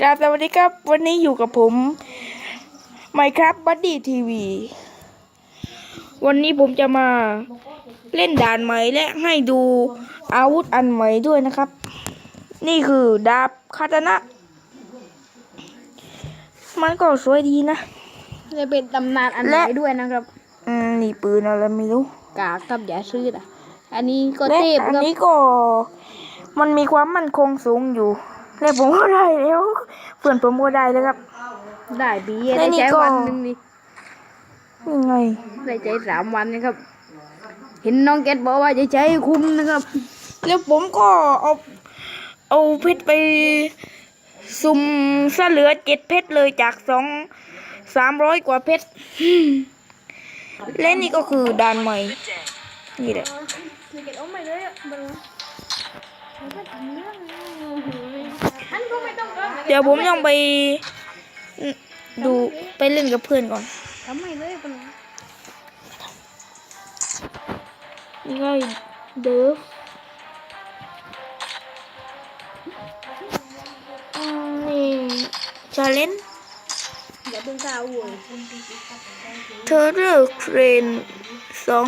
กราบสวัสดีครับ วันนี้อยู่กับผม Minecraft Buddy TV วันนี้ผมจะมาเล่นด่านใหม่และให้ดูอาวุธอันใหม่ด้วยนะครับ นี่คือดาบคาตานะ มันก็สวยดีนะจะเป็นตำนานอันใหม่และด้วยนะครับ อืมนี่ปืนอะไรไม่รู้กากกับอย่าซื้ออะ อันนี้ก็และเทพอันครับนี้ก็ มันมีความมั่นคงสูงอยู่ และผมก็ได้แล้วเพื่อนผมก็ได้แล้วครับ ได้บีและได้นี่ใช้ก็วันหนึ่งนี่นี่ไงได้ใช้สามวันนะครับ เห็นน้องแกตบอกว่าจะใช้คุ้มนะครับ แล้วผมก็เอาเอาเพชรไปสุ่มซะเหลือเจ็ดเพชรเลยจากสองสามร้อยกว่าเพชรและนี่ก็คือด่านใหม่นี่แหละ เดี๋ย วผมต้องไปดูไปเล่นกับเพื่อนก่อนทำไมเลยปะนี่ไงเดิฟอืมนี่ชาเลนอย่าเพิ่งก้าวโวยเธอเลือกเทรนสอง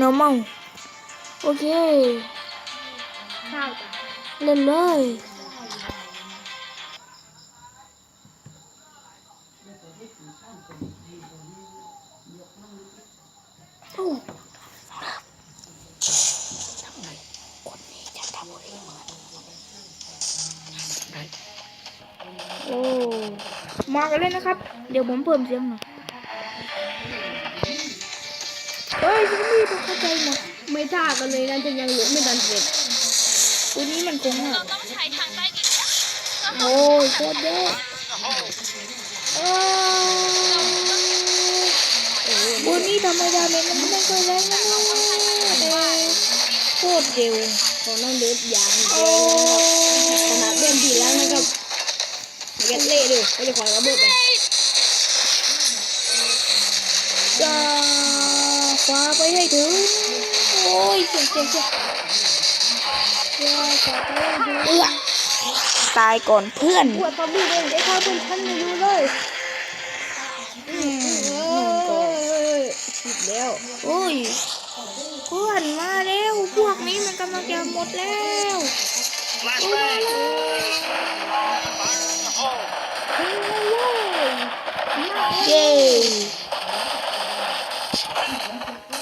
normal โอเคข้าวจ้ะเล่นเลย โอ้มากันเลยนะครับ เดี๋ยวผมเพิ่มเสียงหน่อยเอ้ยฉันไม่ต้องเข้าใจหมดไม่ท่ากันเลยนะจะยังเหลือไม่ทันเสร็จตัวนี้มันคงอะต้องใช้ทางใต้ดินโอ้ยโคตรเยอะเออตัวนี้ทำไมดาเมจมันไม่ค่อยแรงนะเนี่ย โคตรเร็วของน้องเดฟยางโอ้ขนาดเล่นทีแล้วนะครับแกตเล่ดูไม่ได้ขอระเบิดไปจะฟ้าไปให้ถึง โอ้ยเจ็บเจ็บเจ็บเอื้อตายก่อนเพื่อนปวดตบบี้เองได้ข้าวเป็นชั้นไม่รู้เลยอืมเอนั่นก็อผิดแล้ว โอ้ย เพื่อนมาแล้วพวกนี้มันกำลังจะหมดแล้วมาเลยเย้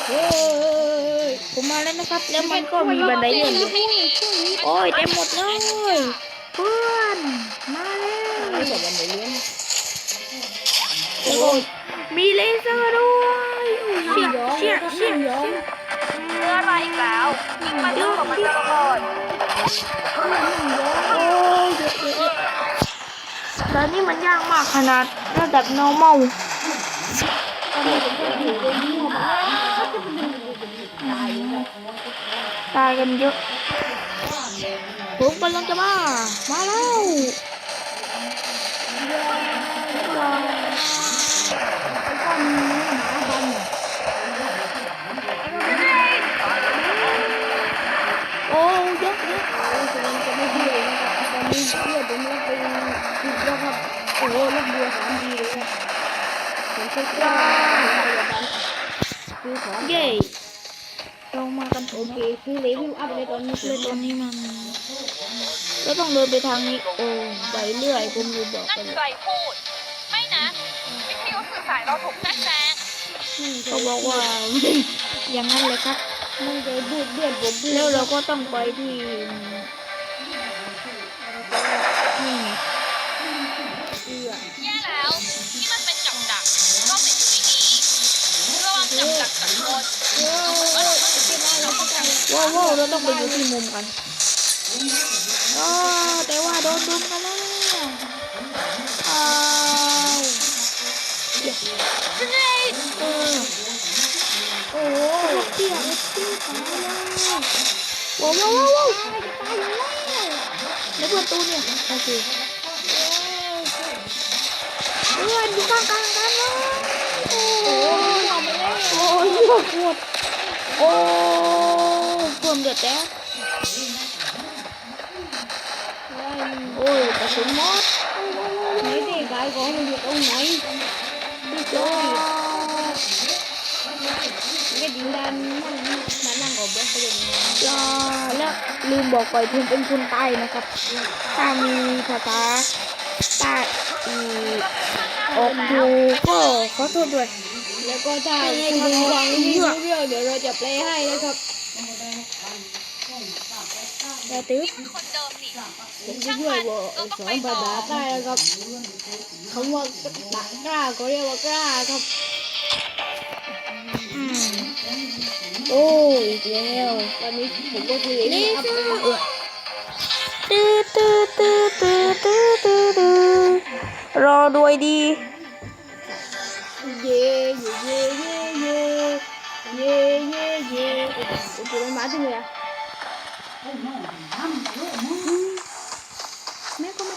เฮ้ยผมมาแล้วนะครับ แล้วมันก็มีบันไดเลื่อนโอ้ยเต็มหมดเลยเพื่อนมาแล้วไม่บอกวันไหนเลี้ยงแล้วมีเลเซอร์ เนื้ออะไรอีกแล้วยิงมันเรื่อองมันตลอดโอ้ยเยอะเยอะเยอะตอนนี้มันยากมากขนาดระดับ normal ตายกันเยอะผมกำลังจะมา มาแล้ว เช็คได้คือของเย้เรามากันโอเคคือเลเวลอัพเลยตอนนี้เลยตอนนี้มันก็ต้องเดินไปทางนี้โอ้ไปเรื่อยผมรู้บอกนั่กันใครพูด ไม่นะวิทยุสื่อสารเราถูกแทรกแซงเขาบอกว่า อย่างนั้นเลยครับมึงจะบูดเบี้ยนผมแล้วเราก็ต้องไปที่นี่แย่ ว้าวว้าวเราต้องไปอยู่ที่มุมกันอ๋อแต่ว่าโดนดุมกันแล้วอ้าวโอ้โหเตี้ยเตี้ยตายแล้วว้าวว้าวว้าวตายแล้วแล้วเพื่อนตูเนี่ยโอเคเพื่อนอยู่กลางๆกันเลยโอ้ โอ้ยปวดโอ้เพิ่มเดือดแล้วโอ้ยกระสุนหมดโอ้ยไหนเด็กขายของมันอยู่ตรงไหนที่โจ้มันก็ยิงดันนั่งมานั่งกับเบสไปเลยนะยาและลืมบอกไปผมเป็นคนใต้นะครับถ้ามีภาษาใต้อีออกดูก็ขอโทษด้วย แล้วก็ถ้าคุณฟังที่รู้เรื่องเดี๋ยวเราจะแปลให้นะครับแต่ตื้อคนเดิมนี่ผมจะช่วยบอกสอนภาษาใต้นะครับคำว่ากล้าก็เรียกว่ากล้าครับโอ้อีกแล้วตอนนี้ผมก็คือนี่อัพคือเดทตื้อตื้อตื้อตื้อตื้อตื้อตื้อรอด้วยดี เย่เย่เย่เย่เย่เย่เย่เย่โอ้โหมันมาถึงเลยอะแม่ก็ไม่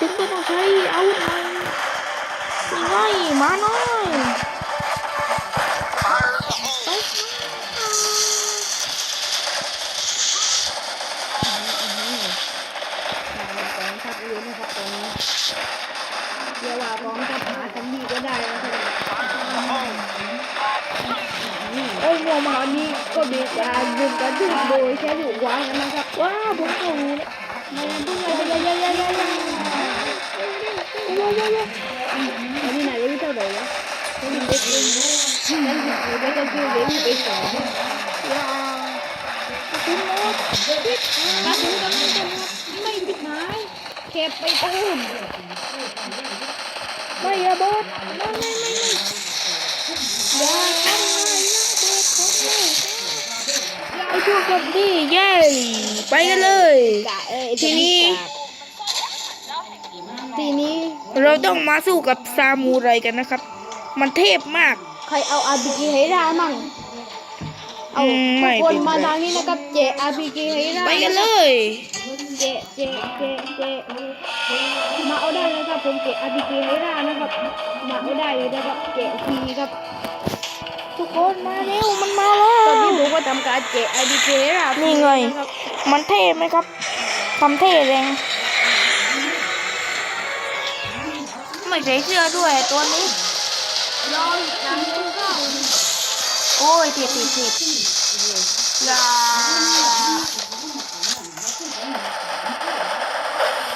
ถึงก็ต้องใช้อาวุธมันนี่องมาหน่อยเดี๋ยวว่าร้องกับหาทั้งนี้ก็ได้โอ้โหมาอันนี้ก็ดีกว่าดึงกระดึงโดยใช้ถูกวางนะครับว้าผมก็รู้เลยมันเพิ่งอะไรยังยังยังยัง ยายาตอนนี้นายอายุเท่าไหร่แล้วฉันเด็กเองฉันอยู่ได้ก็คือเด็กไปสอนว้าวถึงแล้วมาถึงตอนนี้กันไม่ปิดหายเก็บไปตูมไม่ระเบิดไม่ไม่ไม่ไม่อย่าทำอะไรนะเบิดของเราไอ้พวกคนดีเย้ไปกันเลยกะเอ้ยทีนี้ ทีนี้ เราต้องมาสู้กับซามูไรกันนะครับ มันเทพมาก ใครเอา RPG ให้ได้มั่งเอาอืมไม่ทุกคนเป็นไรมาทางนี้นะครับ เจ RPG ให้ได้ไปกันเลยเจเจเจเจมาเอาได้นะครับผมเจ RPG ให้ได้นะครับมาเอาได้เลยนะครับเจทีครับทุกคนมาเร็วมันมาแล้ตอนนี้วผมก็ทำการเจ RPG ให้ได้นี่ไงนะครับมันเท่ไหมครับทำเท่แรง ไม่ใส่เสื้อด้วยตัวนี้รออีกครั้งหนึงก็โอ้ยเทียบเทียบเทียบอย่า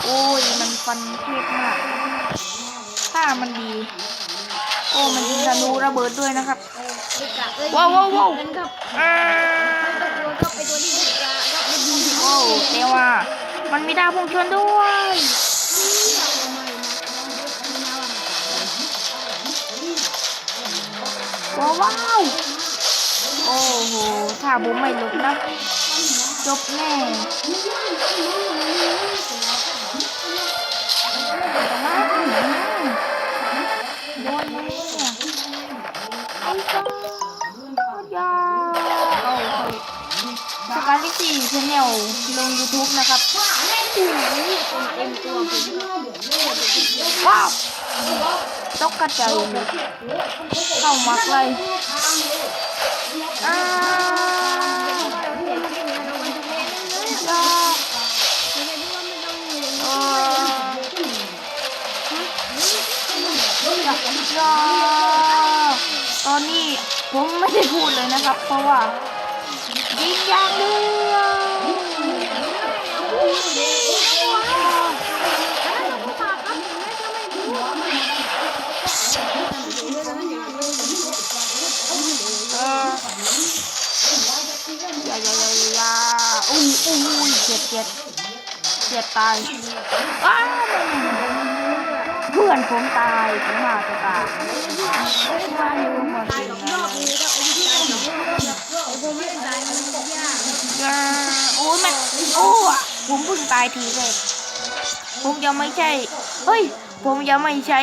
โอ้ยมันฟันเทพมากถ้ามันดี โอ้มันยิงธนูระเบิดด้วยนะครับไปกะเอ้ยว้าวว้าวว้าวนั่นครับอ้าไม่ต้องกลัวครับไอตัวที่บุกกะครับมันยิงถึงโอ้แต่ว่ามันมีดาวพุ่งชนด้วย ว้าว โอ้โห ถ้าบุไม่ลุกนะ จบแน่โบยแน่ไปต่อยอดเอาค่ะสกายลิซี่ชาแนลลงยูทูบนะครับว้าว ตกกระจายเข้ามาใกลอ้าวอยาเอออยาตอนนี้ผมไม่ได้พูดเลยนะครับ เพราะว่ายิงอย่างเดี เจ็บเจ็บเจ็บตายอ้าวเพื่อนผมตายผมมาจะตายมาอยู่หมดเลยรอบนี้ก็ไอ้ที่ตายสองรอบครับไอ้ผมไม่ได้ตายมันยากอย่าโอ้ยมันโอ้อะผมเพิ่งตายทีเลยผมยังไม่ใช่เฮ้ย ผมยังไม่ใช้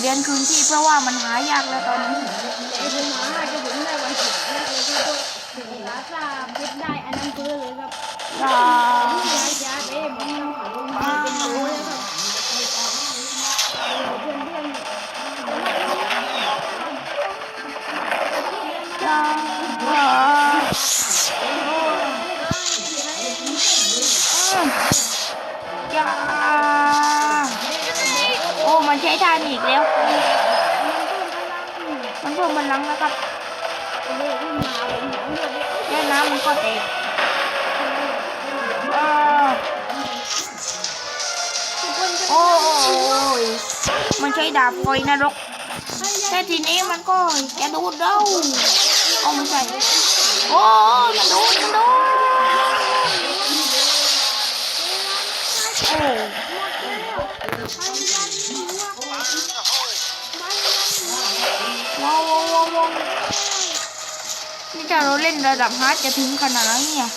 เรียนคืนที่เพราะว่ามันหายากแล้วตอนนี้ไอ้ผมหาให้ก็ผมได้วันศุกร์แล้วเลยก็ถึงราคาเพชรได้ สามห้าจังะจ้าโอ้มันใช้ทานอีกแล้ว มันเพิ่มมันลังแล้วครับแค่น้ำมันก็เตะ มันใช้ดาบไฟนรกแต่ทีนี้มันก็จะโดนเราเอาไม่ใช่โอ้มันโดมันโดโอ้ว้าวว้าวว้าวนี่ถ้าเราเล่นระดับฮาร์ดจะถึงขนาดนั้นเนี่ย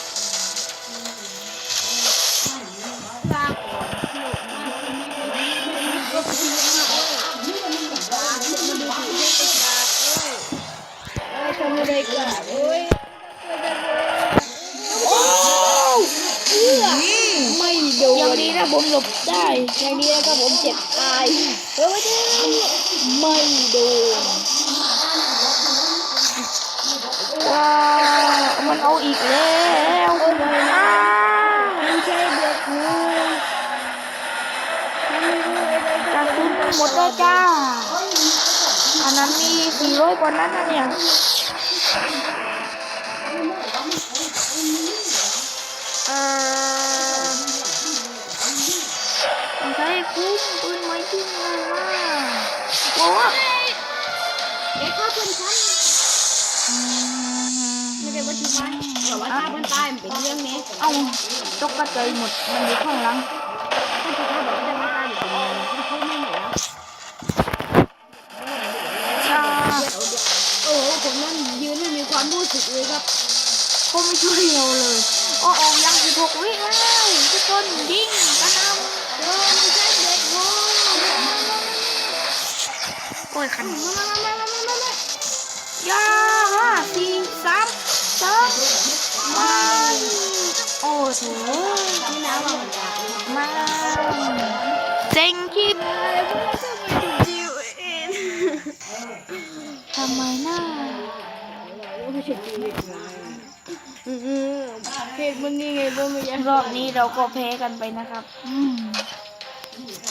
บได้อย่างนี้แล้วก็ผมเจ็บตายเฮ้ยไม่โดนว้ามันเอาอีกแล้วอ้าวไม่ใช่เด็กงูทำไม่รู้อะกระสุนหมดแล้วจ้าอันนั้นมีสี่ร้อยกว่านั้นนะเนี่ย แต่ว่าถ้ามันตายมันเป็นเรื่องนี้เอ้าตกกระจายหมด มันอยู่ข้างหลังถ้าที่เขาบอกว่าจะไม่ตายมันเป็นเรื่องนี้เขาไม่เหนียวจ้าโอ้โหผมนั่นยืนไม่มีความรู้สึกเลยครับเขาไม่ช่วยเราเลยโอ้โอ้ยังสิบหกวิแล้วทุกคนยิงกันเอาเออไม่ใช่เด็กงูโอ้ยคันมามามามามามายาห้าสี่สาม สองมาโอ้โหที่น้ำมันจะมาเซ็งคลิปอะไรพวกเราจะไปดูดิวเองทำไมน่าไม่ใช่ชีวิตไงอือเหตุมันนี่ไงบ่ไม่ยังรอบนี้เราก็แพ้กันไปนะครับอืม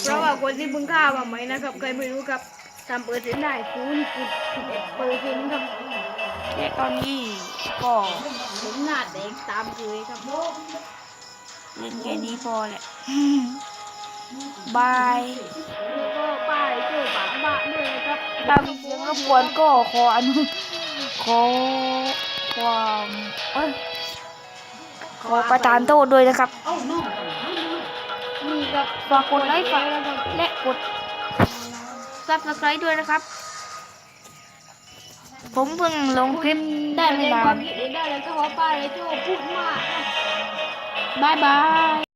เพราะว่าคนที่เพิ่งฆ่ามาไหมนะครับใครไม่รู้ครับทำเปอร์เซ็นต์ได้ศูนย์จุดสิบเอ็ดเปอร์เซ็นต์ครับและตอนนี้ ก็ผมหน้าแตกตามเคยครับเล่นแค่นี้พอแหละอืมบายแล้วก็ป้ายเจอปากบ้าด้วยนะครับถ้ามีเสียงรบกวนก็ขออนุขอความเอ้ยขอประทานโทษด้วยนะครับนี่ครับฝากกดไลค์ฝากและกดซับสไครต์ด้วยนะครับ ผมเพิ่งลงคลิปได้ไม่แสดงนาควานมคิดเห็นได้เลยก็เพราะป้ายเลยโจ้พูดมากบายบาย